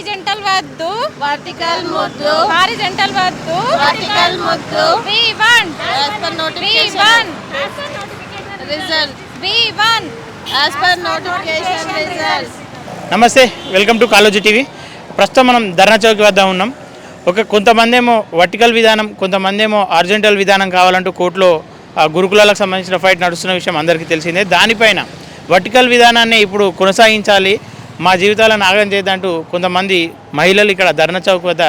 Horizontal వద్దు. Vertical ముద్దు. Horizontal వద్దు. వర్టికల్ ముద్దు. V one as per notification result V one as per notification result నమస్తే welcome to Kaloji TV. ప్రస్తుతం మనం ధర్నా చౌక్ వద్ద ఉన్నాం. ఒక కొంతమంది ఏమో వర్టికల్ విధానం కొంతమంది ఏమో అర్జెంటల్ విధానం కావాలంటూ కోర్టులో ఆ, గురుకులాలకు సంబంధించిన ఫైట్ నడుస్తున్న విషయం అందరికీ తెలిసిందే. దానిపైన వర్టికల్ విధానాన్ని ఇప్పుడు కొనసాగించాలి. మా జీవితాలను ఆగం చేయదంటూ కొంతమంది మహిళలు ఇక్కడ ధర్నా చౌక్ వద్ద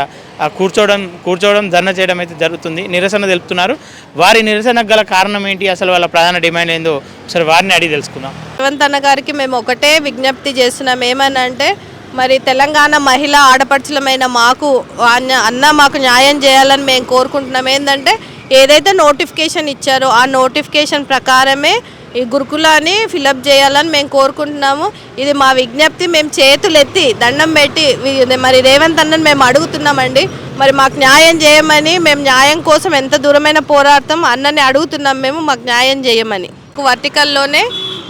కూర్చోవడం కూర్చోవడం ధర్నా చేయడం అయితే జరుగుతుంది. నిరసన తెలుపుతున్నారు. వారి నిరసనకు గల కారణం ఏంటి? అసలు వాళ్ళ ప్రధాన డిమాండ్ ఏందో ఒకసారి వారిని అడిగి తెలుసుకుందాం. రేవంత్ అన్న గారికి మేము ఒకటే విజ్ఞప్తి చేస్తున్నాం. ఏమనంటే మరి తెలంగాణ మహిళ ఆడపడుచులమైన మాకు అన్న మాకు న్యాయం చేయాలని మేము కోరుకుంటున్నాం. ఏంటంటే ఏదైతే నోటిఫికేషన్ ఇచ్చారో ఆ నోటిఫికేషన్ ప్రకారమే ఈ గురుకులాన్ని ఫిలప్ చేయాలని మేము కోరుకుంటున్నాము. ఇది మా విజ్ఞప్తి. మేము చేతులు ఎత్తి దండం పెట్టి మరి రేవంత్ అన్నని మేము అడుగుతున్నామండి. మరి మాకు న్యాయం చేయమని మేము న్యాయం కోసం ఎంత దూరమైన పోరాడతాం అన్నని అడుగుతున్నాం మేము మాకు న్యాయం చేయమని. వర్టికల్లోనే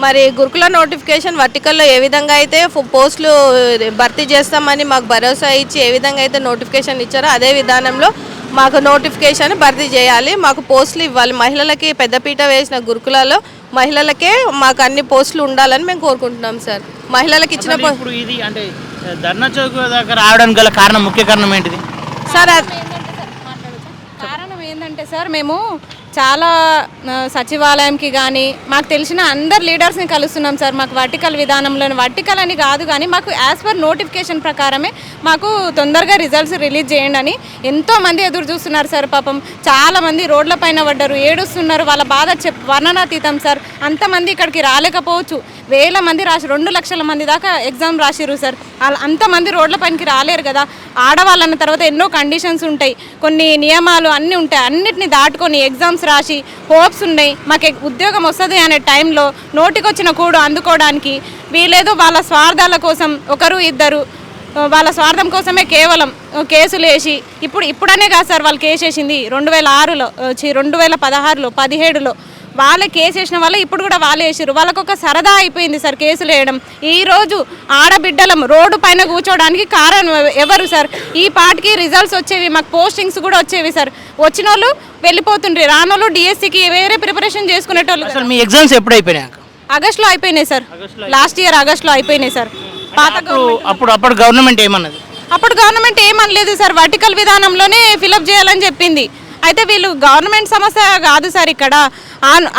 మరి గురుకుల నోటిఫికేషన్ వర్టికల్లో ఏ విధంగా అయితే పోస్టులు భర్తీ చేస్తామని మాకు భరోసా ఇచ్చి ఏ విధంగా అయితే నోటిఫికేషన్ ఇచ్చారో అదే విధానంలో మాకు నోటిఫికేషన్ భర్తీ చేయాలి. మాకు పోస్టులు ఇవ్వాలి. మహిళలకి పెద్దపీట వేసిన గురుకులలో మహిళలకే మాకు అన్ని పోస్టులు ఉండాలని మేము కోరుకుంటున్నాం సార్. మహిళలకు ఇచ్చిన ఇప్పుడు ఇది అంటే ధర్నా చౌక్ దగ్గర రావడానికి గల కారణం ముఖ్య కారణం ఏంటిది? సార్ అది- కారణం ఏంటంటే సార్ మేము చాలా సచివాలయంకి కానీ మాకు తెలిసిన అందరు లీడర్స్ని కలుస్తున్నాం సార్. మాకు వర్టికల్ విధానంలో వర్టికల్ అని కాదు కానీ మాకు యాజ్ పర్ నోటిఫికేషన్ ప్రకారమే మాకు తొందరగా రిజల్ట్స్ రిలీజ్ చేయండి అని ఎంతోమంది ఎదురు చూస్తున్నారు సార్ పాపం. చాలా మంది రోడ్ల పైన పడ్డారు ఏడుస్తున్నారు వాళ్ళ బాధ చెప్ వర్ణనాతీతం సార్. అంతమంది ఇక్కడికి రాలేకపోవచ్చు. వేల మంది రాసి రెండు లక్షల మంది దాకా ఎగ్జామ్ రాసిరు సార్. అలా అంతమంది రోడ్ల పైనకి రాలేరు కదా. ఆడవాళ్ళన్న తర్వాత ఎన్నో కండిషన్స్ ఉంటాయి. కొన్ని నియమాలు అన్నీ ఉంటాయి. అన్నిటిని దాటుకొని ఎగ్జామ్స్ రాసి హోప్స్ ఉన్నాయి మాకు ఉద్యోగం వస్తుంది అనే టైంలో నోటికొచ్చిన కూడు అందుకోవడానికి వీలేదు వాళ్ళ స్వార్థాల కోసం ఒకరు ఇద్దరు వాళ్ళ స్వార్థం కోసమే కేవలం కేసులు వేసి ఇప్పుడు ఇప్పుడనే కాదు సార్ వాళ్ళు కేసు వేసింది రెండు వేల ఆరులో రెండు వేల పదహారులో పదిహేడులో వాళ్ళే కేసు వేసిన వాళ్ళు ఇప్పుడు కూడా వాళ్ళే వేసారు వాళ్ళకు ఒక సరదా అయిపోయింది సార్ కేసులు వేయడం. ఈ రోజు ఆడబిడ్డలం రోడ్డు పైన కూర్చోవడానికి కారణం ఎవ- ఎవరు సార్? ఈ పాటికి రిజల్ట్స్ వచ్చేవి మాకు పోస్టింగ్స్ కూడా వచ్చేవి సార్. వచ్చిన వాళ్ళు వెళ్ళిపోతుండ్రి రానోళ్ళు డిఎస్సికి వేరే ప్రిపరేషన్ చేసుకునేటోళ్ళు అసలు మీ ఎగ్జామ్స్ ఎప్పుడు అయిపోయినాయి? ఆగస్ట్లో అయిపోయినాయి సార్. లాస్ట్ ఇయర్ ఆగస్ట్లో అయిపోయినాయి సార్. పాత అప్పుడు అప్పుడు అప్పుడు గవర్నమెంట్ ఏమన్నది? అప్పుడు గవర్నమెంట్ ఏమనలేదు సార్. వర్టికల్ విధానంలోనే ఫిలప్ చేయాలని చెప్పింది. అయితే వీళ్ళు గవర్నమెంట్ సమస్య కాదు సార్ ఇక్కడ.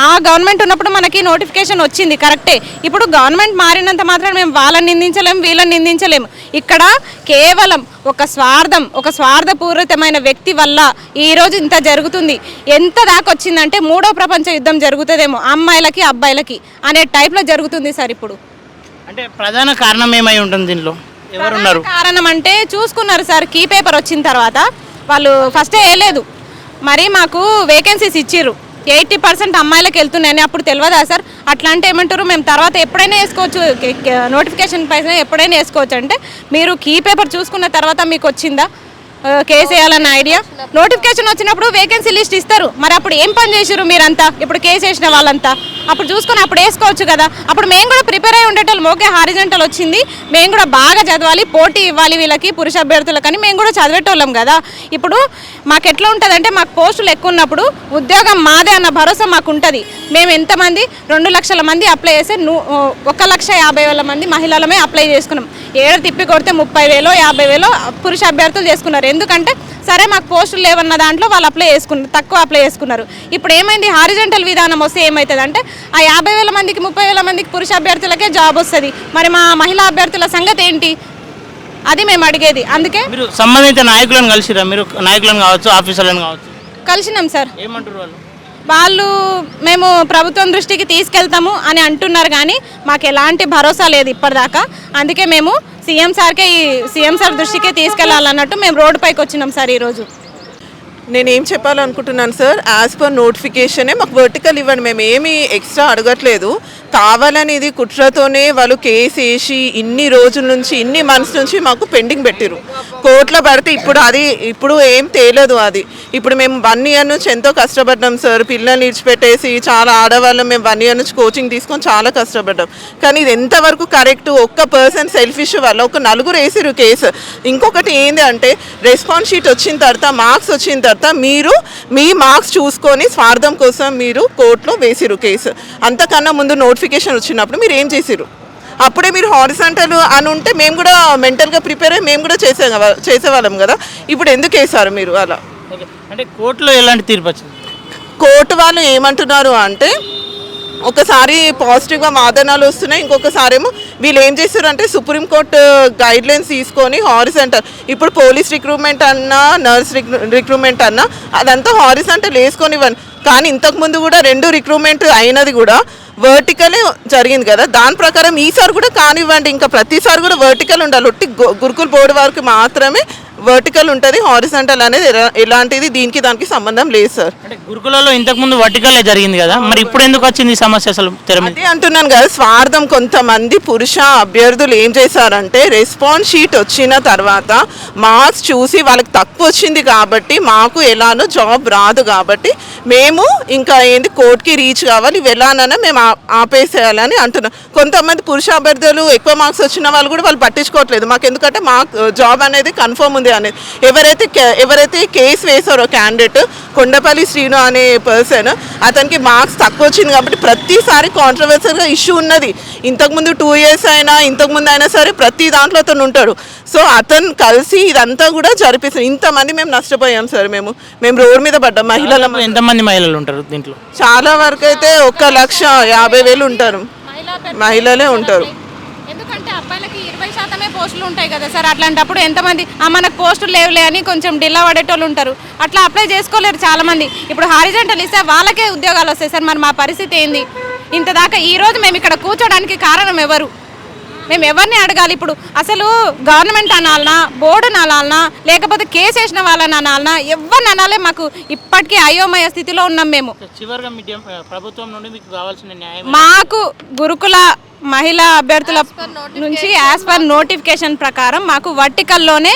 ఆ గవర్నమెంట్ ఉన్నప్పుడు మనకి నోటిఫికేషన్ వచ్చింది కరెక్టే. ఇప్పుడు గవర్నమెంట్ మారినంత మాత్రం మేము వాళ్ళని నిందించలేము వీళ్ళని నిందించలేము ఇక్కడ కేవలం ఒక స్వార్థం ఒక స్వార్థపూరితమైన వ్యక్తి వల్ల ఈ రోజు ఇంత జరుగుతుంది. ఎంత దాకా వచ్చిందంటే మూడో ప్రపంచ యుద్ధం జరుగుతుందేమో అమ్మాయిలకి అబ్బాయిలకి అనే టైప్లో జరుగుతుంది సార్ ఇప్పుడు. అంటే ప్రధాన కారణం ఏమై ఉంటుంది దీనిలో? ఎవరున్నారు? కారణం అంటే చూసుకున్నారు సార్ కీ పేపర్ వచ్చిన తర్వాత వాళ్ళు ఫస్టే వేయలేదు. మరి మాకు వేకెన్సీస్ ఇచ్చిర్రు. ఎయిటీ పర్సెంట్ అమ్మాయిలకు వెళ్తున్నాయని అప్పుడు తెలియదా సార్? అట్లా అంటే ఏమంటారు? మేము తర్వాత ఎప్పుడైనా వేసుకోవచ్చు నోటిఫికేషన్ పైన ఎప్పుడైనా వేసుకోవచ్చు అంటే మీరు కీ పేపర్ చూసుకున్న తర్వాత మీకు వచ్చిందా? ఆ, కేసు వేయాలన్న ఐడియా నోటిఫికేషన్ వచ్చినప్పుడు వేకెన్సీ లిస్ట్ ఇస్తారు. మరి అప్పుడు ఏం పని చేసారు మీరంతా? ఇప్పుడు కేసు వేసిన వాళ్ళంతా? అప్పుడు చూసుకొని అప్పుడు వేసుకోవచ్చు కదా. అప్పుడు మేము కూడా ప్రిపేర్ అయి ఉండేటోళ్ళు ఓకే హారిజెంటల్ వచ్చింది. మేము కూడా బాగా చదవాలి పోటీ ఇవ్వాలి వీళ్ళకి పురుష అభ్యర్థులకని మేము కూడా చదివేటోళ్ళం కదా. ఇప్పుడు మాకు ఎట్లా ఉంటుందంటే మాకు పోస్టులు ఎక్కువ ఉన్నప్పుడు ఉద్యోగం మాదే అన్న భరోసా మాకు ఉంటుంది. మేము ఎంతమంది? రెండు లక్షల మంది అప్లై చేస్తే ను- ఒక లక్ష యాభై వేల మంది మహిళలమే అప్లై చేసుకున్నాం. ఏడు తిప్పి కొడితే ముప్పై వేలో యాభై వేలో పురుష అభ్యర్థులు చేసుకున్నారు. ఎందుకంటే సరే మాకు పోస్టులు లేవన్న దాంట్లో వాళ్ళు అప్లై చేసుకున్నారు తక్కువ అప్లై చేసుకున్నారు. ఇప్పుడు ఏమైంది? హారిజెంటల్ విధానం వస్తే ఏమవుతుంది అంటే ఆ యాభై వేల మందికి ముప్పై వేల మందికి పురుష అభ్యర్థులకే జాబ్ వస్తుంది. మరి మా మహిళా అభ్యర్థుల సంగతి ఏంటి? అది మేము అడిగేది. అందుకే మీరు సంబంధిత నాయకులను కలిసిరా? మీరు నాయకులను కావచ్చు ఆఫీసర్లను కావచ్చు. కలిసినాం సార్. ఏమంటారు వాళ్ళు? వాళ్ళు మేము ప్రభుత్వం దృష్టికి తీసుకెళ్తాము అని అంటున్నారు కానీ మాకు ఎలాంటి భరోసా లేదు ఇప్పటిదాకా. అందుకే మేము సీఎం సార్కే ఈ సీఎం సార్ దృష్టికే తీసుకెళ్ళాలన్నట్టు మేము రోడ్డు పైకి వచ్చినాం సార్ ఈరోజు. నేనేం చెప్పాలనుకుంటున్నాను సార్ యాజ్ పర్ నోటిఫికేషనే మాకు వర్టికల్ ఇవ్వండి మేము ఏమి ఎక్స్ట్రా అడగట్లేదు. కావాలని ఇది కుట్రతోనే వాళ్ళు కేసు వేసి ఇన్ని రోజుల నుంచి ఇన్ని మంత్స్ నుంచి మాకు పెండింగ్ పెట్టిరు కోర్టులో పడితే ఇప్పుడు అది ఇప్పుడు ఏం తేలదు అది. ఇప్పుడు మేము వన్ ఇయర్ నుంచి ఎంతో కష్టపడ్డాం సార్ పిల్లల్ని ఇడిచిపెట్టేసి చాలా ఆడవాళ్ళం మేము వన్ ఇయర్ నుంచి కోచింగ్ తీసుకొని చాలా కష్టపడ్డాం. కానీ ఇది ఎంతవరకు కరెక్ట్ ఒక్క పర్సన్ సెల్ఫిష్ వల్ల ఒక నలుగురు వేసిరు కేసు. ఇంకొకటి ఏంది అంటే రెస్పాన్స్ షీట్ వచ్చిన తర్వాత మార్క్స్ వచ్చిన తర్వాత మీరు మీ మార్క్స్ చూసుకొని స్వార్థం కోసం మీరు కోర్టులో వేసిరు కేసు. అంతకన్నా ముందు నోటిఫికేషన్ వచ్చినప్పుడు మీరు ఏం చేసిరు అప్పుడే మీరు హారిసంటల్ అని ఉంటే మేము కూడా మెంటల్గా ప్రిపేర్ అయ్యి మేము కూడా చేసే చేసేవాళ్ళం కదా? ఇప్పుడు ఎందుకు వేసారు మీరు అలా? అంటే కోర్టులో ఎలాంటి తీర్పు వచ్చింది? కోర్టు వాళ్ళు ఏమంటున్నారు అంటే ఒకసారి పాజిటివ్గా వాదనలు వస్తున్నాయి ఇంకొకసారి ఏమో వీళ్ళు ఏం చేస్తారు అంటే సుప్రీంకోర్టు గైడ్లైన్స్ తీసుకొని హారిసెంటల్ ఇప్పుడు పోలీస్ రిక్రూట్మెంట్ అన్నా నర్స్ రిక్రూట్మెంట్ అన్నా అదంతా హారిసెంటల్ వేసుకొని ఇవ్వండి కానీ ఇంతకుముందు కూడా రెండు రిక్రూట్మెంట్ అయినది కూడా వర్టికలే జరిగింది కదా. దాని ప్రకారం ఈసారి కూడా కానివ్వండి. ఇంకా ప్రతిసారి కూడా వర్టికల్ ఉండాలి. ఒట్టి గురుకుల బోర్డు వారికి మాత్రమే వర్టికల్ ఉంటుంది హారిసెంటల్ అనేది ఎలా- ఎలాంటిది దీనికి దానికి సంబంధం లేదు సార్ అంటే గురుకులలో ఇంతకుముందు వర్టికలే జరిగింది కదా మరి ఇప్పుడు ఎందుకు వచ్చింది సమస్య అసలు అదే అంటున్నాను కదా స్వార్థం కొంతమంది పురుష అభ్యర్థులు ఏం చేశారంటే రెస్పాన్స్ షీట్ వచ్చిన తర్వాత మార్క్స్ చూసి వాళ్ళకి తక్కువ వచ్చింది కాబట్టి మాకు ఎలానో జాబ్ రాదు కాబట్టి మేము ఇంకా ఏంది కోర్టుకి రీచ్ కావాలి ఇవి ఎలానైనా మేము ఆపేసేయాలని అంటున్నాం. కొంతమంది పురుష అభ్యర్థులు ఎక్కువ మార్క్స్ వచ్చిన వాళ్ళు కూడా వాళ్ళు పట్టించుకోవట్లేదు. మాకు ఎందుకంటే మా జాబ్ అనేది కన్ఫర్మ్ ఉంది అనేది ఎవరైతే ఎవరైతే కేసు వేశారో క్యాండిడేట్ కొండపల్లి శ్రీను అనే పర్సన్ అతనికి మార్క్స్ తక్కువ వచ్చింది కాబట్టి ప్రతిసారి కాంట్రవర్సల్గా ఇష్యూ ఉన్నది. ఇంతకుముందు టూ ఇయర్స్ అయినా ఇంతకుముందు అయినా సరే ప్రతి దాంట్లో అతను ఉంటాడు. సో అతను కలిసి ఇదంతా కూడా జరిపిస్తుంది. ఇంతమంది మేము నష్టపోయాం సార్ మేము. మేము రోడ్ మీద పడ్డాం మహిళల ఎంతమంది మహిళలు ఉంటారు దీంట్లో? చాలా వరకు అయితే ఒక లక్ష యాభై వేలు ఉంటారు. మహిళా మహిళలే ఉంటారు. ఎందుకంటే మాత్రమే పోస్టులు ఉంటాయి కదా సార్? అట్లాంటప్పుడు ఎంతమంది ఆ మనకు పోస్టులు లేవులే అని కొంచెం డిల్లా పడేటోళ్ళు ఉంటారు. అట్లా అప్లై చేసుకోలేరు చాలామంది. ఇప్పుడు హారిజెంటల్ ఇస్తే వాళ్ళకే ఉద్యోగాలు వస్తాయి సార్. మరి మా పరిస్థితి ఏంది? ఇంత దాకా ఈ రోజు మేము ఇక్కడ కూర్చోడానికి కారణం ఎవరు? మేము ఎవరిని అడగాలి? ఇప్పుడు అసలు గవర్నమెంట్ అనాలనా బోర్డు అనాలనా లేకపోతే కేసు వేసిన వాళ్ళని అనాలనా? ఎవరిని అనాలే మాకు ఇప్పటికీ అయోమయ స్థితిలో ఉన్నాం మేము. చివరిగా మీ డి- ప్రభుత్వం నుండి మీకు కావాల్సిన న్యాయం మాకు గురుకుల మహిళా అభ్యర్థుల నుంచి యాజ్ పర్ నోటిఫికేషన్ ప్రకారం మాకు వర్టికల్లోనే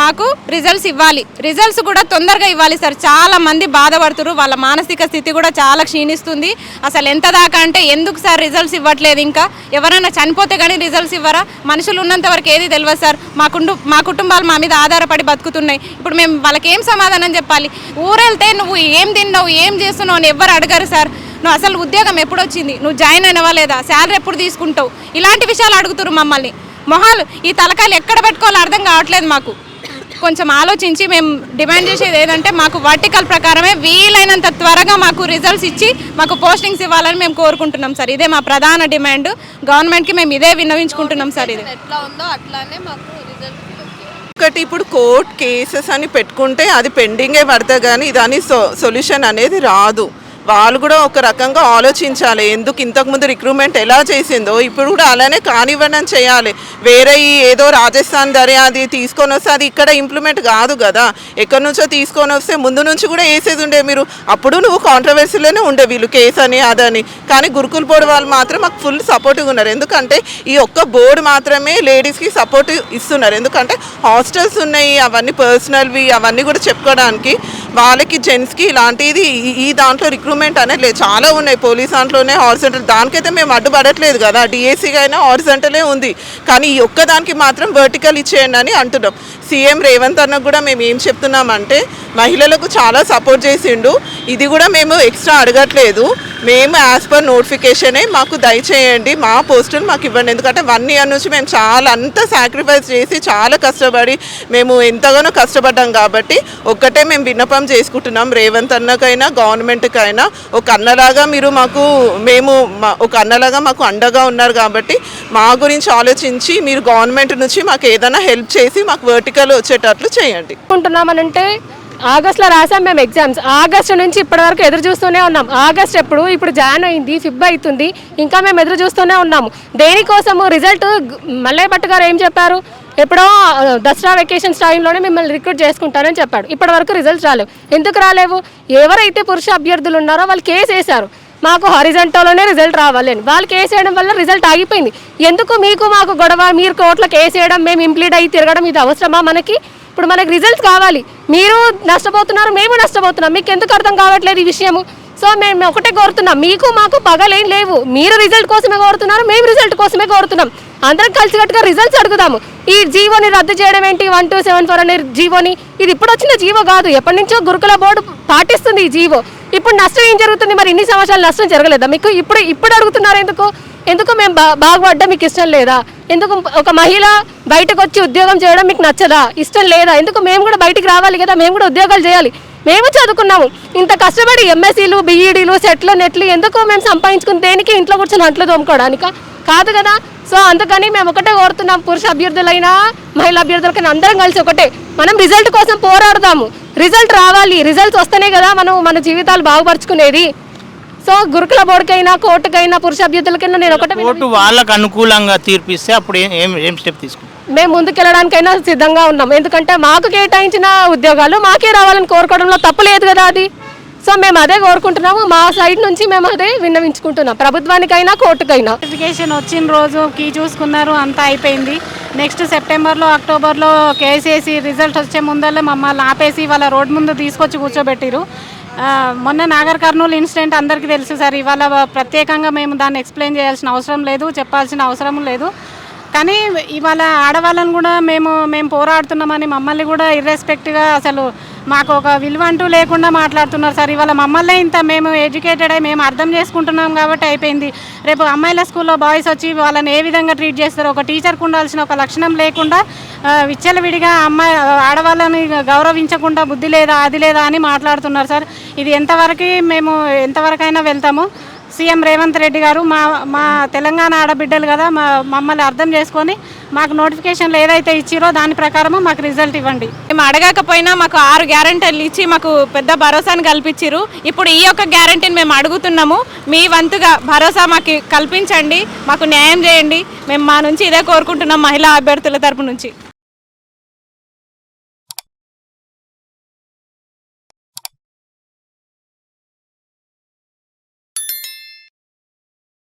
మాకు రిజల్ట్స్ ఇవ్వాలి. రిజల్ట్స్ కూడా తొందరగా ఇవ్వాలి సార్ చాలా మంది బాధపడుతున్నారు వాళ్ళ మానసిక స్థితి కూడా చాలా క్షీణిస్తుంది. అసలు ఎంత దాకా అంటే ఎందుకు సార్ రిజల్ట్స్ ఇవ్వట్లేదు ఇంకా? ఎవరైనా చనిపోతే కానీ రిజల్ట్స్ ఇవ్వరా? మనుషులు ఉన్నంత వరకు ఏది తెలియదు సార్ మా కుండు మా కుటుంబాలు మా మీద ఆధారపడి బతుకుతున్నాయి. ఇప్పుడు మేము వాళ్ళకి ఏం సమాధానం చెప్పాలి? ఊరెళ్తే నువ్వు ఏం తిన్నావు ఏం చేస్తున్నావు అని ఎవ్వరు అడగరు సార్ నువ్వు అసలు ఉద్యోగం ఎప్పుడు వచ్చింది నువ్వు జాయిన్ అయినవా లేదా? శాలరీ ఎప్పుడు తీసుకుంటావు? ఇలాంటి విషయాలు అడుగుతున్నారు మమ్మల్ని. మొహాలు ఈ తలకాయలు ఎక్కడ పెట్టుకోవాలో అర్థం కావట్లేదు మాకు. కొంచెం ఆలోచించి మేము డిమాండ్ చేసేది ఏదంటే మాకు వర్టికల్ ప్రకారమే వీలైనంత త్వరగా మాకు రిజల్ట్స్ ఇచ్చి మాకు పోస్టింగ్స్ ఇవ్వాలని మేము కోరుకుంటున్నాం సార్. ఇదే మా ప్రధాన డిమాండ్ గవర్నమెంట్కి మేము ఇదే విన్నవించుకుంటున్నాం సార్ ఇది. ఎట్లా ఉందో అట్లానే మాకు రిజల్ట్ ఒకటి ఇప్పుడు కోర్ట్ కేసెస్ అని పెట్టుకుంటే అది పెండింగే పడతా కానీ దాని సో సొల్యూషన్ అనేది రాదు. వాళ్ళు కూడా ఒక రకంగా ఆలోచించాలి. ఎందుకు ఇంతకుముందు రిక్రూట్మెంట్ ఎలా చేసిందో ఇప్పుడు కూడా అలానే కానివ్వడం చేయాలి. వేరే ఈ ఏదో రాజస్థాన్ దర్యా అది తీసుకొని వస్తే అది ఇక్కడ ఇంప్లిమెంట్ కాదు కదా. ఎక్కడి నుంచో తీసుకొని వస్తే ముందు నుంచి కూడా వేసేది ఉండే మీరు. అప్పుడు నువ్వు కాంట్రవర్సీలోనే ఉండే వీళ్ళు కేసు అని అదని కానీ గురుకుల బోర్డు వాళ్ళు మాత్రం మాకు ఫుల్ సపోర్టివ్గా ఉన్నారు. ఎందుకంటే ఈ ఒక్క బోర్డు మాత్రమే లేడీస్కి సపోర్ట్ ఇస్తున్నారు. ఎందుకంటే హాస్టల్స్ ఉన్నాయి అవన్నీ పర్సనల్వి అవన్నీ కూడా చెప్పుకోవడానికి. వాళ్ళకి జెంట్స్కి ఇలాంటిది ఈ- దాంట్లో రిక్రూట్మెంట్ అనేది లేదు. చాలా ఉన్నాయి. పోలీస్ దాంట్లోనే హారిజంటల్ దానికైతే మేము అడ్డుపడట్లేదు కదా. డిఎస్సీగా అయినా హారిజంటలే ఉంది. కానీ ఈ ఒక్క దానికి మాత్రం వర్టికల్ ఇచ్చేయండి అని అంటున్నాం. సీఎం రేవంత్ అన్న కూడా మేము ఏం చెప్తున్నామంటే మహిళలకు చాలా సపోర్ట్ చేసిండు. ఇది కూడా మేము ఎక్స్ట్రా అడగట్లేదు. మేము యాజ్ పర్ నోటిఫికేషనే మాకు దయచేయండి. మా పోస్టులు మాకు ఇవ్వండి. ఎందుకంటే వన్ ఇయర్ నుంచి మేము చాలా అంత సాక్రిఫైస్ చేసి చాలా కష్టపడి మేము ఎంతగానో కష్టపడ్డాం కాబట్టి ఒక్కటే మేము విన్నపం చేసుకుంటున్నాం. రేవంత్ అన్నకైనా గవర్నమెంట్కైనా ఒక అన్నలాగా మీరు మాకు మేము మా- ఒక అన్నలాగా మాకు అండగా ఉన్నారు కాబట్టి మా గురించి ఆలోచించి మీరు గవర్నమెంట్ నుంచి మాకు ఏదైనా హెల్ప్ చేసి మాకు వర్టికల్ వచ్చేటట్లు చేయండి. అనుకుంటున్నామనంటే ఆగస్ట్లో రాసాం మేము ఎగ్జామ్స్. ఆగస్ట్ నుంచి ఇప్పటి వరకు ఎదురు చూస్తూనే ఉన్నాం. ఆగస్ట్ ఎప్పుడు? ఇప్పుడు జాన్ అయింది ఫిబ్ అవుతుంది. ఇంకా మేము ఎదురు చూస్తూనే ఉన్నాము. దేనికోసము రిజల్ట్ మల్లయ్య భట్ గారు ఏం చెప్పారు? ఎప్పుడో దసరా వెకేషన్స్ టైంలోనే మిమ్మల్ని రిక్రూట్ చేసుకుంటారని చెప్పాడు. ఇప్పటి వరకు రిజల్ట్స్ రాలేవు ఎందుకు రాలేవు? ఎవరైతే పురుష అభ్యర్థులు ఉన్నారో వాళ్ళు కేసు వేశారు. మాకు హారిజంటల్లోనే రిజల్ట్ రావాలని. వాళ్ళు కేసు వేయడం వల్ల రిజల్ట్ ఆగిపోయింది. ఎందుకు మీకు మాకు గొడవ? మీరు కోర్టులో కేసు వేయడం మేము ఇంప్లీడ్ అయ్యి తిరగడం ఇది అవసరమా మనకి? ఇప్పుడు మనకి రిజల్ట్ కావాలి. మీరు నష్టపోతున్నారు మేము నష్టపోతున్నాం. మీకు ఎందుకు అర్థం కావట్లేదు ఈ విషయము? సో మేము ఒకటే కోరుతున్నాం. మీకు మాకు పగలేం లేవు. మీరు రిజల్ట్ కోసమే కోరుతున్నారు మేము రిజల్ట్ కోసమే కోరుతున్నాం. అందరం కలిసికట్టుగా రిజల్ట్స్ అడుగుదాము. ఈ జీవోని రద్దు చేయడం ఏంటి? వన్ టూ సెవెన్ ఫోర్ అనే జీవోని. ఇది ఇప్పుడు వచ్చిన జీవో కాదు. ఎప్పటి నుంచో గురుకుల బోర్డు పాటిస్తుంది ఈ జీవో. ఇప్పుడు నష్టం ఏం జరుగుతుంది? మరి ఇన్ని సంవత్సరాలు నష్టం జరగలేదా? మీకు ఇప్పుడు ఇప్పుడు అడుగుతున్నారు ఎందుకు? ఎందుకు మేము బా బాగుపడ్డా మీకు ఇష్టం లేదా? ఎందుకు ఒక మహిళ బయటకు వచ్చి ఉద్యోగం చేయడం మీకు నచ్చదా? ఇష్టం లేదా? ఎందుకు మేము కూడా బయటికి రావాలి కదా? మేము కూడా ఉద్యోగాలు చేయాలి. మేము చదువుకున్నాము. ఇంత కష్టపడి ఎంఎస్సీలు బీఈడీలు సెట్లు నెట్లు ఎందుకు మేము సంపాదించుకుని దేనికి ఇంట్లో కూర్చొని అంట్లు తోముకోవడానికా? కాదు కదా? సో అందుకని మేము ఒకటే కోరుతున్నాం పురుష అభ్యర్థులైనా మహిళా అభ్యర్థులకైనా అందరం కలిసి ఒకటే. మనం రిజల్ట్ కోసం పోరాడదాము. రిజల్ట్ రావాలి. రిజల్ట్స్ వస్తేనే కదా మనం మన జీవితాలు బాగుపరుచుకునేది. సో గురుకుల బోర్డుకైనా కోర్టుకైనా పురుష అభ్యర్థులకైనా నేను ఒకటే కోర్టు వాళ్ళకు అనుకూలంగా తీర్పిస్తే అప్పుడు ఏం స్టెప్ తీసుకుంటారు? మేము ముందుకెళ్ళడానికైనా సిద్ధంగా ఉన్నాం. ఎందుకంటే మాకు కేటాయించిన ఉద్యోగాలు మాకే రావాలని కోరుకోవడంలో తప్పు లేదు కదా అది. సో మేము అదే కోరుకుంటున్నాము. మా సైడ్ నుంచి మేము అదే విన్నవించుకుంటున్నాం. ప్రభుత్వానికైనా కోర్టుకైనా. నోటిఫికేషన్ వచ్చిన రోజు కీ చూసుకున్నారు అంతా అయిపోయింది. నెక్స్ట్ సెప్టెంబర్లో అక్టోబర్లో కేసీసీ రిజల్ట్ వచ్చే ముందల్లే మమ్మల్ని ఆపేసి వాళ్ళ రోడ్ ముందు తీసుకొచ్చి కూర్చోబెట్టిరు. మొన్న నాగర్ కర్నూలు ఇన్సిడెంట్ అందరికీ తెలుసు సార్. ఇవాళ ప్రత్యేకంగా మేము దాన్ని ఎక్స్ప్లెయిన్ చేయాల్సిన అవసరం లేదు చెప్పాల్సిన అవసరం లేదు. కానీ ఇవాళ ఆడవాళ్ళని కూడా మేము మేము పోరాడుతున్నామని మమ్మల్ని కూడా ఇర్రెస్పెక్ట్గా అసలు మాకు ఒక విలువ అంటూ లేకుండా మాట్లాడుతున్నారు సార్. ఇవాళ మమ్మల్నే ఇంత మేము ఎడ్యుకేటెడ్ అయి మేము అర్థం చేసుకుంటున్నాం కాబట్టి అయిపోయింది. రేపు అమ్మాయిల స్కూల్లో బాయ్స్ వచ్చి వాళ్ళని ఏ విధంగా ట్రీట్ చేస్తారు ఒక టీచర్కి ఉండాల్సిన ఒక లక్షణం లేకుండా విచ్చలవిడిగా అమ్మాయి ఆడవాళ్ళని గౌరవించకుండా బుద్ధి లేదా అది లేదా అని మాట్లాడుతున్నారు సార్. ఇది ఎంతవరకు మేము ఎంతవరకైనా వెళ్తాము. సీఎం రేవంత్ రెడ్డి గారు మా మా తెలంగాణ ఆడబిడ్డలు కదా మా మమ్మల్ని అర్థం చేసుకొని మాకు నోటిఫికేషన్లు ఏదైతే ఇచ్చిరో దాని ప్రకారము మాకు రిజల్ట్ ఇవ్వండి. మేము అడగకపోయినా మాకు ఆరు గ్యారంటీలు ఇచ్చి మాకు పెద్ద భరోసాను కల్పించారు ఇప్పుడు ఈ యొక్క గ్యారంటీని మేము అడుగుతున్నాము. మీ వంతుగా భరోసా మాకు కల్పించండి మాకు న్యాయం చేయండి. మేము మా నుంచి ఇదే కోరుకుంటున్నాం మహిళా అభ్యర్థుల తరపు నుంచి.